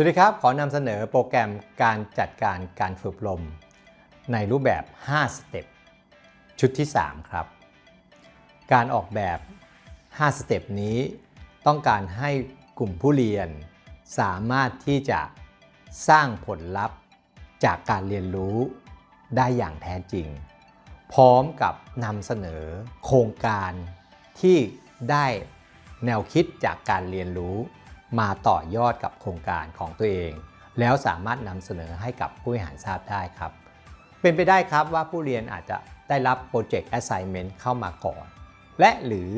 สวัสดีครับ ขอนำเสนอโปรแกรมการจัดการการฝึกอบรมในรูปแบบ 5 สเต็ปชุดที่ 3 ครับ การออกแบบ 5 สเต็ปนี้ต้องการให้กลุ่มผู้เรียน สามารถที่จะสร้างผลลัพธ์จากการเรียนรู้ได้อย่างแท้จริง พร้อมกับนำเสนอโครงการที่ได้แนวคิดจากการเรียนรู้ มาต่อยอดกับโครงการของตัวเอง แล้วสามารถนำเสนอให้กับผู้บริหารทราบได้ครับ เป็นไปได้ครับว่าผู้เรียนอาจจะได้รับโปรเจกต์ assignment เข้ามาก่อน และหรือ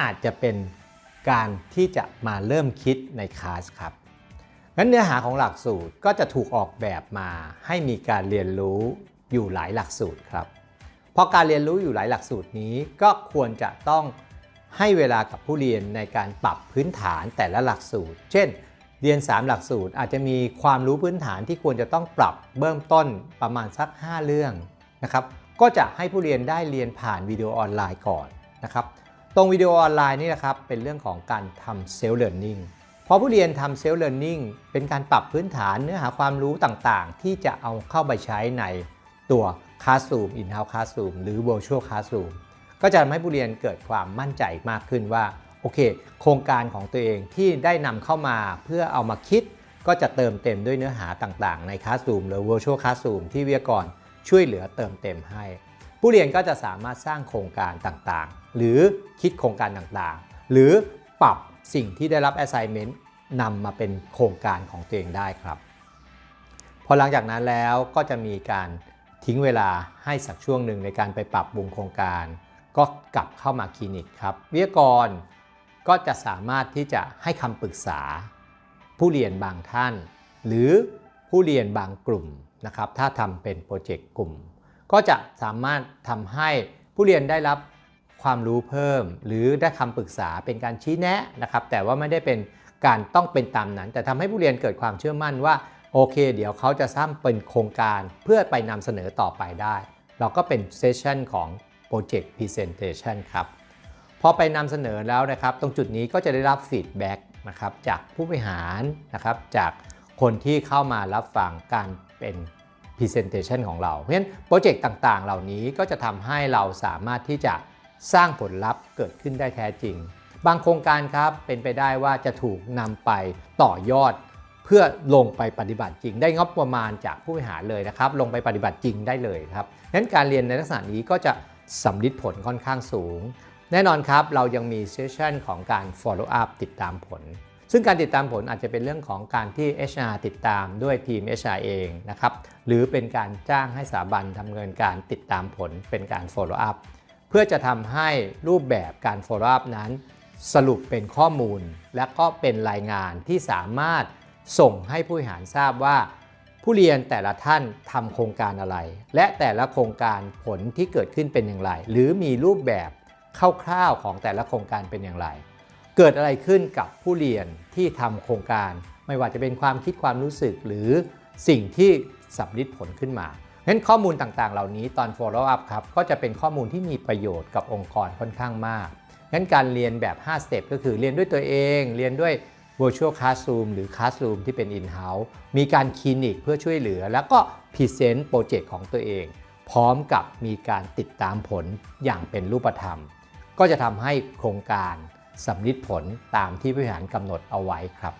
อาจจะเป็นการที่จะมาเริ่มคิดในคลาสครับงั้นเนื้อหาของหลักสูตรก็จะถูกออกแบบมาให้มีการเรียนรู้อยู่หลายหลักสูตรครับ เพราะการเรียนรู้อยู่หลายหลักสูตรนี้ก็ควรจะต้อง ให้เวลากับผู้เรียนในการปรับพื้นฐานแต่ละหลักสูตร เช่น เรียน 3 หลักสูตรอาจจะมีความรู้พื้นฐานที่ควรจะต้องปรับเบื้องต้นประมาณสัก 5 เรื่องนะครับก็จะให้ผู้เรียนได้เรียนผ่านวิดีโอออนไลน์ก่อนนะครับตรงวิดีโอออนไลน์นี่นะครับเป็นเรื่องของการทำเซลล์เลิร์นนิ่งพอผู้เรียนทำเซลล์เลิร์นนิ่งเป็นการปรับพื้นฐานเนื้อหาความรู้ต่างๆ ที่จะเอาเข้าไปใช้ในตัว Classroom In-house Classroom หรือ Virtual Classroom ก็จะทำให้ผู้เรียนเกิดความมั่นใจมากขึ้นว่าโอเค โครงการของตัวเองที่ได้นำเข้ามาเพื่อเอามาคิด ก็จะเติมเต็มด้วยเนื้อหาต่างๆ ใน Classroom หรือ Virtual Classroom ที่วิทยากรช่วยเหลือเติมเต็มให้ ผู้เรียนก็จะสามารถสร้างโครงการต่างๆ หรือคิดโครงการต่างๆ หรือปรับสิ่งที่ได้รับ assignment นำมาเป็นโครงการของตัวเองได้ครับ พอหลังจากนั้นแล้วก็จะมีการทิ้งเวลาให้สักช่วงหนึ่งในการไปปรับปรุงโครงการ ก็กลับเข้ามาคลินิกครับ วิทยากรก็จะสามารถที่จะให้คำปรึกษา ผู้เรียนบางท่าน หรือผู้เรียนบางกลุ่มนะครับ ถ้าทำเป็นโปรเจกต์กลุ่ม ก็จะสามารถทำให้ผู้เรียนได้รับความรู้เพิ่ม หรือได้คำปรึกษาเป็นการชี้แนะนะครับ แต่ว่าไม่ได้เป็นการต้องเป็นตามนั้น แต่ทำให้ผู้เรียนเกิดความเชื่อมั่นว่าโอเค เดี๋ยวเขาจะสร้างเป็นโครงการเพื่อไปนำเสนอต่อไปได้ เราก็เป็นเซสชันของ Project Presentation ครับพอไปนำเสนอแล้วนะครับ ตรงจุดนี้ก็จะได้รับฟีดแบ็กนะครับจากผู้บริหารนะครับจากคนที่เข้ามารับฟังการเป็น Presentation ของเรา เพราะฉะนั้นโปรเจกต์ต่างๆ เหล่านี้ก็จะทำให้เราสามารถที่จะสร้างผลลัพธ์เกิดขึ้นได้แท้จริง บางโครงการครับเป็นไปได้ว่าจะถูกนำไปต่อยอด เพื่อลงไปปฏิบัติจริง ได้งบประมาณจากผู้บริหารเลยนะครับ ลงไปปฏิบัติจริงได้เลยครับงั้นการเรียนในลักษณะนี้ก็จะ สำลิดผลค่อนข้างสูง แน่นอนครับเรายังมีเซสชันของการ follow up ติดตามผล ซึ่งการติดตามผลอาจจะเป็นเรื่องของการที่ HR ติดตามด้วยทีม HR เองนะครับหรือเป็นการจ้างให้สถาบันทำเนินการติดตามผลเป็นการ follow up เพื่อจะทำให้รูปแบบการ follow up นั้น สรุปเป็นข้อมูล และก็เป็นรายงานที่สามารถส่งให้ผู้บริหารทราบว่า ผู้เรียนแต่ละท่านทำโครงการอะไร และแต่ละโครงการผลที่เกิดขึ้นเป็นอย่างไร หรือมีรูปแบบคร่าวๆของแต่ละโครงการเป็นอย่างไร เกิดอะไรขึ้นกับผู้เรียนที่ทำโครงการ ไม่ว่าจะเป็นความคิดความรู้สึกหรือสิ่งที่สับลิดผลขึ้นมาเพราะฉะนั้นข้อมูลต่างๆ เหล่านี้ตอน follow up ครับก็จะเป็นข้อมูลที่มีประโยชน์กับองค์กรค่อนข้างมากงั้นการเรียนแบบ 5 step ก็คือเรียนด้วยตัวเอง เรียนด้วย virtual classroom หรือ classroom ที่เป็น in house มีการคลินิกเพื่อช่วยเหลือ แล้วก็พรีเซนต์โปรเจกต์ของตัวเอง พร้อมกับมีการติดตามผลอย่างเป็นรูปธรรม ก็จะทำให้โครงการสำลิดผลตามที่ผู้บริหารกำหนดเอาไว้ครับ